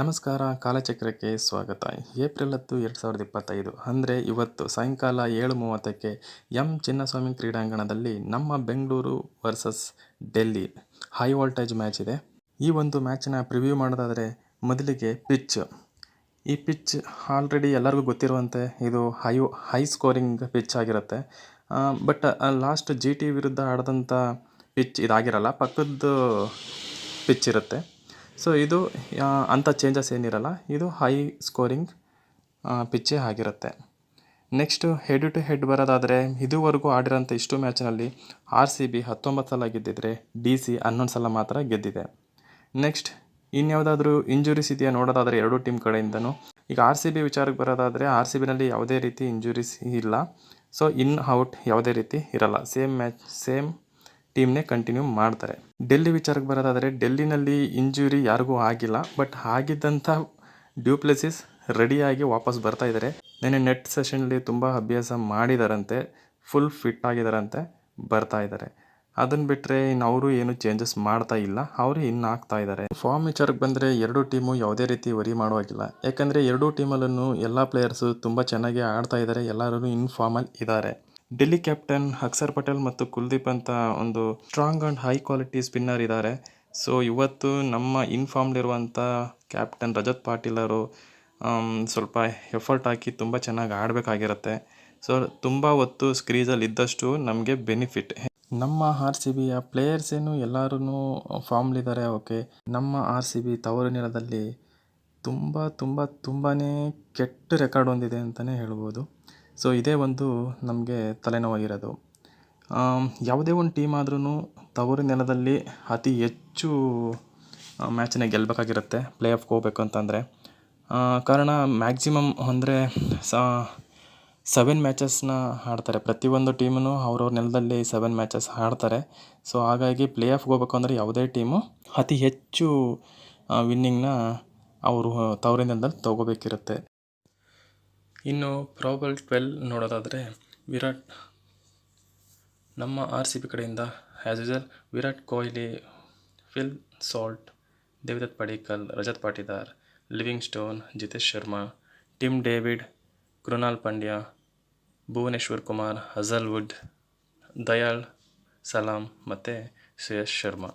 ನಮಸ್ಕಾರ, ಕಾಲಚಕ್ರಕ್ಕೆ ಸ್ವಾಗತ. ಏಪ್ರಿಲ್ ಹತ್ತು, ಎರಡು ಸಾವಿರದ ಇಪ್ಪತ್ತೈದು. ಅಂದರೆ ಇವತ್ತು ಸಾಯಂಕಾಲ ಏಳು ಮೂವತ್ತಕ್ಕೆ ಎಂ ಚಿನ್ನಸ್ವಾಮಿ ಕ್ರೀಡಾಂಗಣದಲ್ಲಿ ನಮ್ಮ Bengaluru versus Delhi high voltage match ಇದೆ. ಈ ಒಂದು ಮ್ಯಾಚನ್ನ ಪ್ರಿವ್ಯೂ ಮಾಡೋದಾದರೆ ಮೊದಲಿಗೆ ಪಿಚ್ ಈ ಪಿಚ್ ಆಲ್ರೆಡಿ ಎಲ್ಲರಿಗೂ ಗೊತ್ತಿರುವಂತೆ ಇದು ಹೈ ಹೈ ಸ್ಕೋರಿಂಗ್ ಪಿಚ್ ಆಗಿರುತ್ತೆ. ಬಟ್ ಲಾಸ್ಟ್ ಜಿ ಟಿ ವಿರುದ್ಧ ಆಡಿದಂಥ ಪಿಚ್ ಇದಾಗಿರಲ್ಲ, ಪಕ್ಕದ್ದು ಪಿಚ್ ಇರುತ್ತೆ. ಸೊ ಇದು ಅಂಥ ಚೇಂಜಸ್ ಏನಿರಲ್ಲ, ಇದು ಹೈ ಸ್ಕೋರಿಂಗ್ ಪಿಚ್ಚೇ ಆಗಿರುತ್ತೆ. ನೆಕ್ಸ್ಟು ಹೆಡ್ ಟು ಹೆಡ್ ಬರೋದಾದರೆ, ಇದುವರೆಗೂ ಆಡಿರೋಂಥ ಇಷ್ಟು ಮ್ಯಾಚ್ನಲ್ಲಿ ಆರ್ ಸಿ ಬಿ ಹತ್ತೊಂಬತ್ತು ಸಲ ಗೆದ್ದಿದ್ರೆ ಡಿ ಸಿ ಹನ್ನೊಂದು ಸಲ ಮಾತ್ರ ಗೆದ್ದಿದೆ. ನೆಕ್ಸ್ಟ್ ಇನ್ಯಾವುದಾದ್ರೂ ಇಂಜುರೀಸ್ ಇದೆಯಾ ನೋಡೋದಾದರೆ ಎರಡೂ ಟೀಮ್ ಕಡೆಯಿಂದನೂ. ಈಗ ಆರ್ ಸಿ ಬಿ ವಿಚಾರಕ್ಕೆ ಬರೋದಾದರೆ ಆರ್ ಸಿ ಬಿನಲ್ಲಿ ಯಾವುದೇ ರೀತಿ ಇಂಜುರಿಸ್ ಇಲ್ಲ. ಸೊ ಇನ್ ಔಟ್ ಯಾವುದೇ ರೀತಿ ಇರಲ್ಲ. ಸೇಮ್ ಮ್ಯಾಚ್ ಸೇಮ್ ಟೀಮ್ನೇ ಕಂಟಿನ್ಯೂ ಮಾಡ್ತಾರೆ. ಡೆಲ್ಲಿ ವಿಚಾರಕ್ಕೆ ಬರೋದಾದರೆ, ಡೆಲ್ಲಿನಲ್ಲಿ ಇಂಜುರಿ ಯಾರಿಗೂ ಆಗಿಲ್ಲ, ಬಟ್ ಆಗಿದ್ದಂಥ ಡ್ಯೂಪ್ಲೆಸಿಸ್ ರೆಡಿಯಾಗಿ ವಾಪಸ್ ಬರ್ತಾ ಇದ್ದಾರೆ ನೆನ್ನೆ ನೆಟ್ ಸೆಷನಲ್ಲಿ ತುಂಬ ಅಭ್ಯಾಸ ಮಾಡಿದಾರಂತೆ, ಫುಲ್ ಫಿಟ್ ಆಗಿದಾರಂತೆ ಬರ್ತಾ ಇದ್ದಾರೆ ಅದನ್ನು ಬಿಟ್ಟರೆ ಇನ್ನು ಅವರು ಏನು ಚೇಂಜಸ್ ಮಾಡ್ತಾ ಇಲ್ಲ, ಅವರು ಇನ್ನು ಆಗ್ತಾ ಇದ್ದಾರೆ ಫಾರ್ಮ್ ವಿಚಾರಕ್ಕೆ ಬಂದರೆ ಎರಡೂ ಟೀಮು ಯಾವುದೇ ರೀತಿ ವರಿ ಮಾಡುವಾಗಿಲ್ಲ. ಯಾಕಂದರೆ ಎರಡೂ ಟೀಮಲ್ಲೂ ಎಲ್ಲ ಪ್ಲೇಯರ್ಸು ತುಂಬ ಚೆನ್ನಾಗಿ ಆಡ್ತಾ ಇದ್ದಾರೆ ಎಲ್ಲರೂ ಇನ್ ಫಾರ್ಮಲ್ಲಿ ಇದ್ದಾರೆ ಡೆಲ್ಲಿ ಕ್ಯಾಪ್ಟನ್ ಅಕ್ಸರ್ ಪಟೇಲ್ ಮತ್ತು ಕುಲ್ದೀಪ್ ಅಂತ ಒಂದು strong and high quality spinner ಇದ್ದಾರೆ ಸೊ ಇವತ್ತು ನಮ್ಮ ಇನ್ಫಾರ್ಮ್ಲಿರುವಂಥ ಕ್ಯಾಪ್ಟನ್ ರಜತ್ ಪಾಟೀಲರು ಸ್ವಲ್ಪ ಎಫರ್ಟ್ ಹಾಕಿ ತುಂಬ ಚೆನ್ನಾಗಿ ಆಡಬೇಕಾಗಿರುತ್ತೆ. ಸೊ ತುಂಬ ಹೊತ್ತು ಸ್ಕ್ರೀಸಲ್ಲಿ ಇದ್ದಷ್ಟು ನಮಗೆ ಬೆನಿಫಿಟ್ ನಮ್ಮ ಆರ್ ಸಿ ಬಿಯ ಪ್ಲೇಯರ್ಸ್ ಏನು ಎಲ್ಲರೂ ಫಾರ್ಮ್ಲಿದ್ದಾರೆ ಓಕೆ ನಮ್ಮ ಆರ್ ಸಿ ಬಿ ತವರು ನೆಲದಲ್ಲಿ ತುಂಬ ತುಂಬ ತುಂಬಾ ಕೆಟ್ಟ ರೆಕಾರ್ಡ್ ಹೊಂದಿದೆ ಅಂತಲೇ ಹೇಳ್ಬೋದು. ಸೊ ಇದೇ ಒಂದು ನಮಗೆ ತಲೆನೋವಾಗಿರೋದು. ಯಾವುದೇ ಒಂದು ಟೀಮ್ ಆದ್ರೂ ತವರು ನೆಲದಲ್ಲಿ ಅತಿ ಹೆಚ್ಚು ಮ್ಯಾಚನ್ನ ಗೆಲ್ಲಬೇಕಾಗಿರುತ್ತೆ ಪ್ಲೇ ಆಫ್ಗೆ ಹೋಗ್ಬೇಕು ಅಂತಂದರೆ. ಕಾರಣ ಮ್ಯಾಕ್ಸಿಮಮ್ ಅಂದರೆ ಸೆವೆನ್ ಮ್ಯಾಚಸ್ನ ಆಡ್ತಾರೆ. ಪ್ರತಿಯೊಂದು ಟೀಮೂ ಅವ್ರವ್ರ ನೆಲದಲ್ಲಿ ಸೆವೆನ್ ಮ್ಯಾಚಸ್ ಆಡ್ತಾರೆ. ಸೊ ಹಾಗಾಗಿ ಪ್ಲೇ ಆಫ್ಗೆ ಹೋಗ್ಬೇಕು ಅಂದರೆ ಯಾವುದೇ ಟೀಮು ಅತಿ ಹೆಚ್ಚು ವಿನ್ನಿಂಗ್ನ ಅವರು ತವರಿನಿಂದ ತೊಗೋಬೇಕಿರುತ್ತೆ. ಇನ್ನು ಪ್ರಾಬಲ್ ಟ್ವೆಲ್ ನೋಡೋದಾದರೆ ವಿರಾಟ್ ನಮ್ಮ ಆರ್ ಸಿ ಬಿ ಕಡೆಯಿಂದ as usual Virat Kohli Phil Salt Devdutt Padikkal Rajat Patidar Livingstone Jitesh Sharma Tim David Krunal Pandya Bhuvneshwar Kumar Hazlewood Dayal Salam ಮತ್ತು ಶ್ರೇಯಸ್ ಶರ್ಮಾ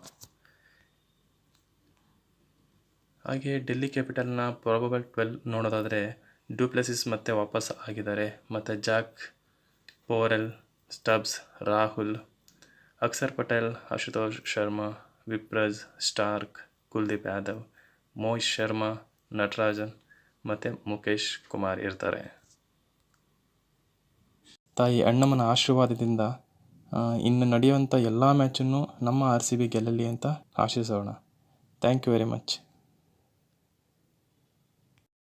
ಹಾಗೆ ಡೆಲ್ಲಿ ಕ್ಯಾಪಿಟಲ್ನ ಪ್ರಾಬಬಲ್ ಟ್ವೆಲ್ ನೋಡೋದಾದರೆ ಡ್ಯೂಪ್ಲೆಸಿಸ್ ಮತ್ತೆ ವಾಪಸ್ ಆಗಿದ್ದಾರೆ. ಮತ್ತು Jack Porel, Stubbs, Rahul Axar Patel Ashutosh Sharma, Vipraj, Starc, Kuldeep Yadav, Mohit Sharma, Natarajan ಮತ್ತು ಮುಖೇಶ್ ಕುಮಾರ್ ಇರ್ತಾರೆ. ತಾಯಿ ಅಣ್ಣಮ್ಮನ ಆಶೀರ್ವಾದದಿಂದ ಇನ್ನು ನಡೆಯುವಂಥ ಎಲ್ಲ ಮ್ಯಾಚನ್ನು ನಮ್ಮ ಆರ್ ಸಿ ಬಿ ಗೆಲ್ಲಲಿ ಅಂತ ಆಶಿಸೋಣ ಥ್ಯಾಂಕ್ ಯು ವೆರಿ ಮಚ್.